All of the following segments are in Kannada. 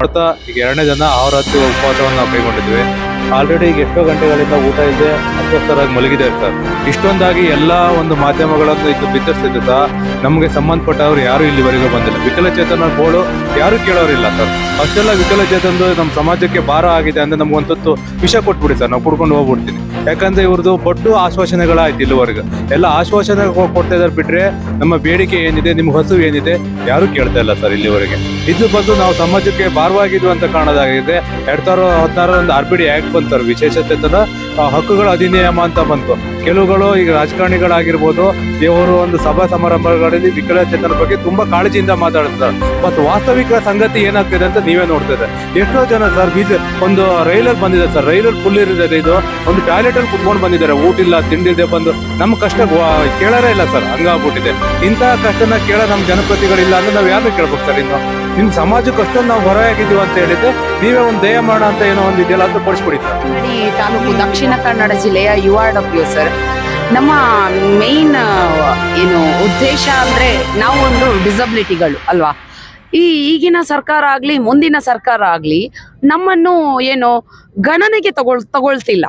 ನೋಡ್ತಾ ಈಗ ಎರಡನೇ ಜನ ಆವರತ್ತು ಉಪವಾಸವನ್ನು ನಾವು ಕೈಗೊಂಡಿದ್ವಿ ಆಲ್ರೆಡಿ ಈಗ ಎಷ್ಟೋ ಗಂಟೆಗಳಿಂದ ಊಟ ಇದೆ ಅಸ್ವಸ್ಥರಾಗಿ ಮಲಗಿದೆ ಸರ್ ಇಷ್ಟೊಂದಾಗಿ ಎಲ್ಲ ಒಂದು ಮಾಧ್ಯಮಗಳನ್ನು ಇದು ಬಿತ್ತರಿಸ್ತಿದ್ದ ನಮಗೆ ಸಂಬಂಧಪಟ್ಟವರು ಯಾರು ಇಲ್ಲಿವರೆಗೂ ಬಂದಿಲ್ಲ. ವಿಕಲಚೇತನ ಬೋಳು ಯಾರು ಕೇಳೋರಿಲ್ಲ ಸರ್. ಅಷ್ಟೆಲ್ಲ ವಿಕಲಚೇತನದು ನಮ್ಮ ಸಮಾಜಕ್ಕೆ ಭಾರ ಆಗಿದೆ ಅಂದ್ರೆ ತುತ್ತು ವಿಷ ಕೊಟ್ಬಿಡಿ ಸರ್. ನಾವು ಕುಡ್ಕೊಂಡು ಹೋಗ್ಬಿಡ್ತೀನಿ ಯಾಕಂದ್ರೆ ಇವ್ರದ್ದು ಬೊಡ್ಡು ಆಶ್ವಾಸನೆಗಳಾಯ್ತು ಇಲ್ಲಿವರೆಗೂ. ಎಲ್ಲ ಆಶ್ವಾಸನೆ ಕೊಡ್ತಾ ಇದ್ದಾರೆ ಬಿಟ್ರೆ ನಮ್ಮ ಬೇಡಿಕೆ ಏನಿದೆ ನಿಮ್ಗೆ ಹಸು ಏನಿದೆ ಯಾರು ಕೇಳ್ತಾ ಇಲ್ಲ ಸರ್ ಇಲ್ಲಿವರೆಗೆ. ಇದು ಬಂದು ನಾವು ಸಮಾಜಕ್ಕೆ ಭಾರವಾಗಿದ್ವು ಅಂತ ಕಾಣೋದಾಗಿದೆ. ಎರಡ್ ಸಾವಿರದ ಹದಿನಾರರ ಒಂದು ಆರ್ ಪಿ ಡಿ ಆಕ್ಟ್ ಬಂತು ಸರ್ ವಿಶೇಷತೆ ತರ ಆ, ಹಕ್ಕುಗಳ ಅಧಿನಿಯಮ ಅಂತ ಬಂತು. ಕೆಲವುಗಳು ಈಗ ರಾಜಕಾರಣಿಗಳಾಗಿರ್ಬೋದು ದೇವರು ಒಂದು ಸಭಾ ಸಮಾರಂಭಗಳಲ್ಲಿ ವಿಕಲಚೇತನ ಬಗ್ಗೆ ತುಂಬಾ ಕಾಳಜಿಯಿಂದ ಮಾತಾಡ್ತಾರೆ ಮತ್ತು ವಾಸ್ತವಿಕ ಸಂಗತಿ ಏನಾಗ್ತಿದೆ ಅಂತ ನೀವೇ ನೋಡ್ತಿದೆ ಎಷ್ಟೋ ಜನ ಸರ್ ಬೀಜ ಒಂದು ರೈಲಲ್ಲಿ ಬಂದಿದೆ ಸರ್. ರೈಲಲ್ಲಿ ಫುಲ್ ಇರಿದೆ ಇದು. ಒಂದು ಟಾಯ್ಲೆಟ್ ಅಲ್ಲಿ ಕುತ್ಕೊಂಡು ಬಂದಿದ್ದಾರೆ. ಊಟ ಇಲ್ಲ ತಿಂಡಿ ಇದೆ ಬಂದು ನಮ್ಮ ಕಷ್ಟ ಕೇಳಾರೇ ಕೇಳೋರೇ ಇಲ್ಲ ಸರ್. ಹಂಗಾಗ್ಬಿಟ್ಟಿದೆ. ಇಂತಹ ಕಷ್ಟನ ಕೇಳೋ ನಮ್ಮ ಜನಪ್ರತಿಗಳಿಲ್ಲ ಅಂದ್ರೆ ನಾವು ಯಾರು ಕೇಳ್ಬೇಕು ಸರ್ ಇನ್ನು? ನಿಮ್ ಸಮಾಜಕ್ಕೆ ಅಷ್ಟೊಂದು ನಾವು ಹೊರಗಿದ್ದೀವಿ ಅಂತ ಹೇಳಿದ್ರೆ ನೀವೇ ಒಂದು ದಯ ಮಾಡ ಅಂತ ಏನೋ ಒಂದು ಇದೆಯಲ್ಲ ಅಂತ ಕೊಡಿಸ್ಬಿಡಿ ತಾಲೂಕು ದಕ್ಷಿಣ ಕನ್ನಡ ಜಿಲ್ಲೆಯ ಯು ಆರ್ ಡಬ್ಲ್ಯೂ ಸರ್, ನಮ್ಮ ಮೇನ್ ಏನು ಉದ್ದೇಶ ಅಂದ್ರೆ ನಾವು ಒಂದು ಡಿಸಬಿಲಿಟಿಗಳು ಅಲ್ವಾ? ಈ ಈಗಿನ ಸರ್ಕಾರ ಆಗ್ಲಿ, ಮುಂದಿನ ಸರ್ಕಾರ ಆಗ್ಲಿ ನಮ್ಮನ್ನು ಏನು ಗಣನೆಗೆ ತಗೊಳ್, ತಗೊಳ್ತಿಲ್ಲ.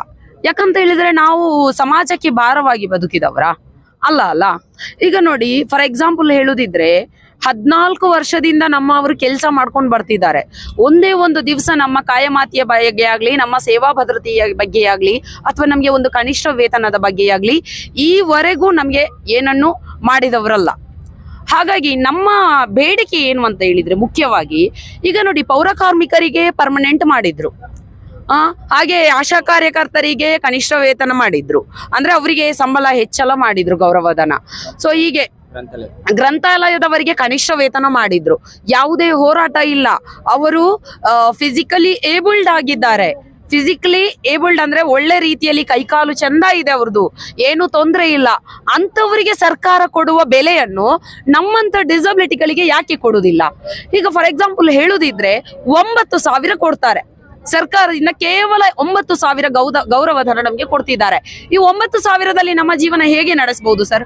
ಯಾಕಂತ ಹೇಳಿದ್ರೆ ನಾವು ಸಮಾಜಕ್ಕೆ ಭಾರವಾಗಿ ಬದುಕಿದವರ? ಅಲ್ಲ ಅಲ್ಲ. ಈಗ ನೋಡಿ ಫಾರ್ ಎಕ್ಸಾಂಪಲ್ ಹೇಳುದಿದ್ರೆ ಹದ್ನಾಲ್ಕು ವರ್ಷದಿಂದ ನಮ್ಮ ಅವರು ಕೆಲಸ ಮಾಡ್ಕೊಂಡು ಬರ್ತಿದ್ದಾರೆ. ಒಂದೇ ಒಂದು ದಿವಸ ನಮ್ಮ ಕಾಯಮಾತಿಯ ಬಗ್ಗೆ ಆಗ್ಲಿ, ನಮ್ಮ ಸೇವಾ ಭದ್ರತೆಯ ಬಗ್ಗೆ ಅಥವಾ ನಮಗೆ ಒಂದು ಕನಿಷ್ಠ ವೇತನದ ಬಗ್ಗೆ ಈವರೆಗೂ ನಮಗೆ ಏನನ್ನು ಮಾಡಿದವರಲ್ಲ. ಹಾಗಾಗಿ ನಮ್ಮ ಬೇಡಿಕೆ ಏನು ಅಂತ ಹೇಳಿದ್ರೆ ಮುಖ್ಯವಾಗಿ, ಈಗ ನೋಡಿ ಪೌರ ಕಾರ್ಮಿಕರಿಗೆ ಪರ್ಮನೆಂಟ್ ಮಾಡಿದ್ರು. ಆ, ಹಾಗೆ ಆಶಾ ಕಾರ್ಯಕರ್ತರಿಗೆ ಕನಿಷ್ಠ ವೇತನ ಮಾಡಿದ್ರು. ಅಂದ್ರೆ ಅವರಿಗೆ ಸಂಬಳ ಹೆಚ್ಚಳ ಮಾಡಿದ್ರು ಗೌರವಧನ. ಸೊ ಹೀಗೆ ಗ್ರಂಥಾಲಯದವರಿಗೆ ಕನಿಷ್ಠ ವೇತನ ಮಾಡಿದ್ರು. ಯಾವುದೇ ಹೋರಾಟ ಇಲ್ಲ. ಅವರು ಫಿಸಿಕಲಿ ಏಬಲ್ಡ್ ಆಗಿದ್ದಾರೆ. ಫಿಸಿಕಲಿ ಏಬಲ್ಡ್ ಅಂದ್ರೆ ಒಳ್ಳೆ ರೀತಿಯಲ್ಲಿ ಕೈಕಾಲು ಚಂದ ಇದೆ ಅವ್ರದ್ದು ಏನು ತೊಂದರೆ ಇಲ್ಲ. ಅಂತವರಿಗೆ ಸರ್ಕಾರ ಕೊಡುವ ಬೆಲೆಯನ್ನು ನಮ್ಮಂತ ಡಿಸಬಿಲಿಟಿಗಳಿಗೆ ಯಾಕೆ ಕೊಡುವುದಿಲ್ಲ ಈಗ ಫಾರ್ ಎಕ್ಸಾಂಪಲ್ ಹೇಳುದಿದ್ರೆ ಒಂಬತ್ತು ಸಾವಿರ ಕೊಡ್ತಾರೆ. ಸರ್ಕಾರದಿಂದ ಕೇವಲ ಒಂಬತ್ತು ಸಾವಿರ ಗೌದ ಗೌರವಧನ ನಮಗೆ ಕೊಡ್ತಿದ್ದಾರೆ. ಈ ಒಂಬತ್ತು ಸಾವಿರದಲ್ಲಿ ನಮ್ಮ ಜೀವನ ಹೇಗೆ ನಡೆಸಬಹುದು ಸರ್?